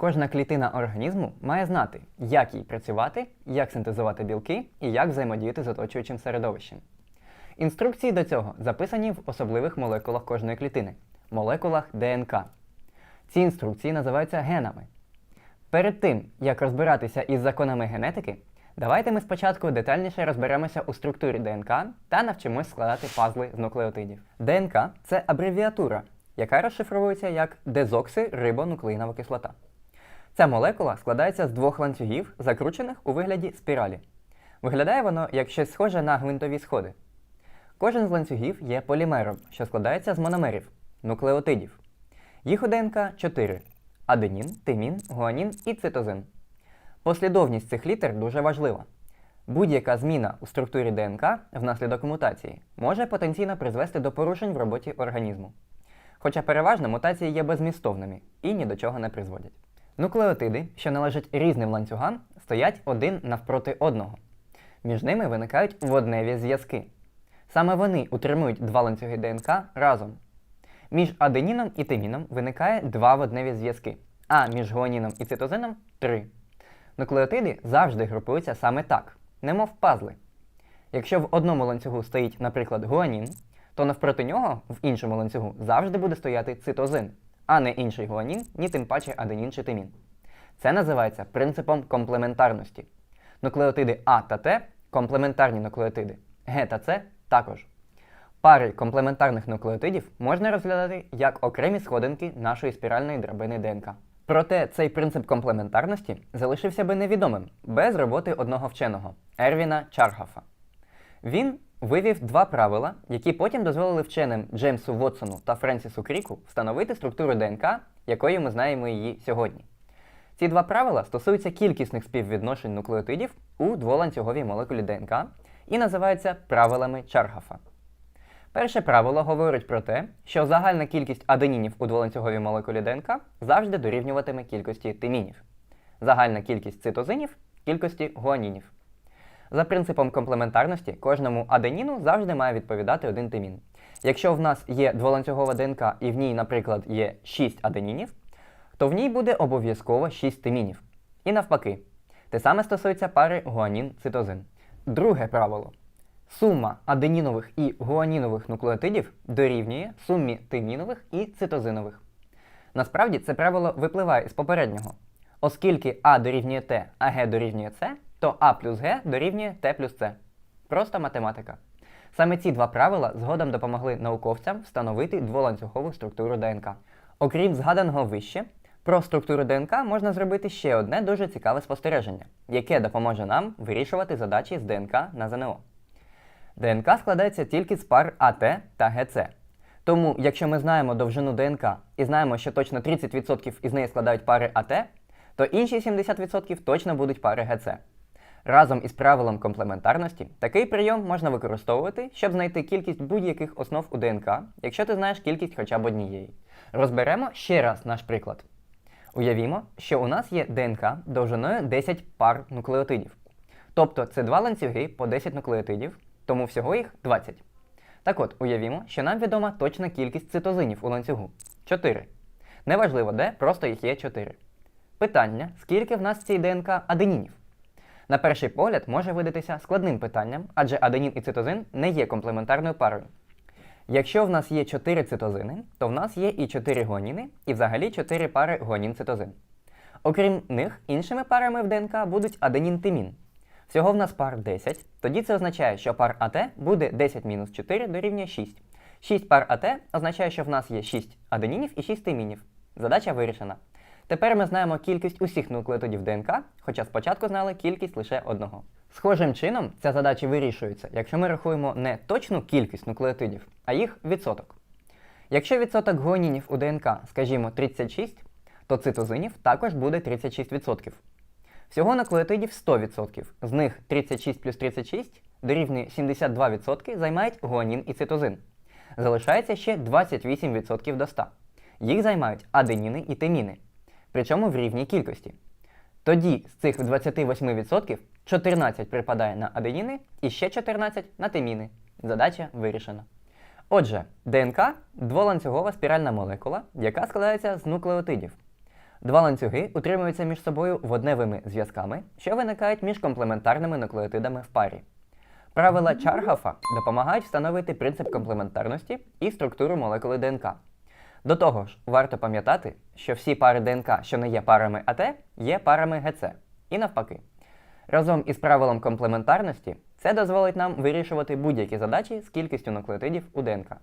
Кожна клітина організму має знати, як їй працювати, як синтезувати білки і як взаємодіяти з оточуючим середовищем. Інструкції до цього записані в особливих молекулах кожної клітини молекулах ДНК. Ці інструкції називаються генами. Перед тим, як розбиратися із законами генетики, давайте ми спочатку детальніше розберемося у структурі ДНК та навчимось складати пазли з нуклеотидів. ДНК це абревіатура, яка розшифровується як дезоксирибонуклеїнова кислота. Ця молекула складається з двох ланцюгів, закручених у вигляді спіралі. Виглядає воно як щось схоже на гвинтові сходи. Кожен з ланцюгів є полімером, що складається з мономерів нуклеотидів. Їх у ДНК 4: аденін, тимін, гуанін і цитозин. Послідовність цих літер дуже важлива. Будь-яка зміна у структурі ДНК внаслідок мутації може потенційно призвести до порушень в роботі організму. Хоча переважно мутації є безмістовними і ні до чого не призводять. Нуклеотиди, що належать різним ланцюгам, стоять один навпроти одного. Між ними виникають водневі зв'язки. Саме вони утримують два ланцюги ДНК разом. Між аденіном і тиміном виникає два водневі зв'язки, а між гуаніном і цитозином три. Нуклеотиди завжди групуються саме так, немов пазли. Якщо в одному ланцюгу стоїть, наприклад, гуанін, то навпроти нього в іншому ланцюгу завжди буде стояти цитозин, а не інший гуанін, ні тим паче аденін чи тимін. Це називається принципом комплементарності. Нуклеотиди А та Т комплементарні нуклеотиди, Г та С також. Пари комплементарних нуклеотидів можна розглядати як окремі сходинки нашої спіральної драбини ДНК. Проте цей принцип комплементарності залишився би невідомим без роботи одного вченого Ервіна Чаргафа. Він вивів два правила, які потім дозволили вченим Джеймсу Вотсону та Френсісу Кріку встановити структуру ДНК, якою ми знаємо її сьогодні. Ці два правила стосуються кількісних співвідношень нуклеотидів у дволанцюговій молекулі ДНК і називаються правилами Чаргафа. Перше правило говорить про те, що загальна кількість аденінів у дволанцюговій молекулі ДНК завжди дорівнюватиме кількості тимінів. Загальна кількість цитозинів кількості гуанінів. За принципом комплементарності, кожному аденіну завжди має відповідати один тимін. Якщо в нас є дволанцюгова ДНК і в ній, наприклад, є 6 аденінів, то в ній буде обов'язково 6 тимінів. І навпаки, те саме стосується пари гуанін-цитозин. Друге правило. Сума аденінових і гуанінових нуклеотидів дорівнює сумі тимінових і цитозинових. Насправді це правило випливає із попереднього. Оскільки А дорівнює Т, а Г дорівнює С, то А плюс Г дорівнює Т плюс С. Просто математика. Саме ці два правила згодом допомогли науковцям встановити дволанцюгову структуру ДНК. Окрім згаданого вище, про структуру ДНК можна зробити ще одне дуже цікаве спостереження, яке допоможе нам вирішувати задачі з ДНК на ЗНО. ДНК складається тільки з пар АТ та ГЦ. Тому, якщо ми знаємо довжину ДНК і знаємо, що точно 30% із неї складають пари АТ, то інші 70% точно будуть пари ГЦ. Разом із правилом комплементарності такий прийом можна використовувати, щоб знайти кількість будь-яких основ у ДНК, якщо ти знаєш кількість хоча б однієї. Розберемо ще раз наш приклад. Уявімо, що у нас є ДНК довжиною 10 пар нуклеотидів. Тобто це два ланцюги по 10 нуклеотидів, тому всього їх 20. Так от, уявімо, що нам відома точна кількість цитозинів у ланцюгу 4. Неважливо де, просто їх є 4. Питання, скільки в нас цій ДНК аденінів? На перший погляд може видатися складним питанням, адже аденін і цитозин не є комплементарною парою. Якщо в нас є 4 цитозини, то в нас є і 4 гуаніни, і взагалі 4 пари гуанін-цитозин. Окрім них, іншими парами в ДНК будуть аденін-тимін. Всього в нас пар 10, тоді це означає, що пар АТ буде 10 мінус 4 дорівнює 6. 6 пар АТ означає, що в нас є 6 аденінів і 6 тимінів. Задача вирішена. Тепер ми знаємо кількість усіх нуклеотидів ДНК, хоча спочатку знали кількість лише одного. Схожим чином ця задача вирішується, якщо ми рахуємо не точну кількість нуклеотидів, а їх відсоток. Якщо відсоток гуанінів у ДНК, скажімо, 36, то цитозинів також буде 36%. Всього нуклеотидів 100%, з них 36 плюс 36 дорівнює 72% займають гуанін і цитозин. Залишається ще 28% до 100. Їх займають аденіни і тиміни, причому в рівній кількості. Тоді з цих 28% 14 припадає на аденіни і ще 14 на тиміни. Задача вирішена. Отже, ДНК дволанцюгова спіральна молекула, яка складається з нуклеотидів. Два ланцюги утримуються між собою водневими зв'язками, що виникають між комплементарними нуклеотидами в парі. Правила Чаргафа допомагають встановити принцип комплементарності і структуру молекули ДНК. До того ж, варто пам'ятати, що всі пари ДНК, що не є парами АТ, є парами ГЦ, і навпаки. Разом із правилом комплементарності це дозволить нам вирішувати будь-які задачі з кількістю нуклеотидів у ДНК.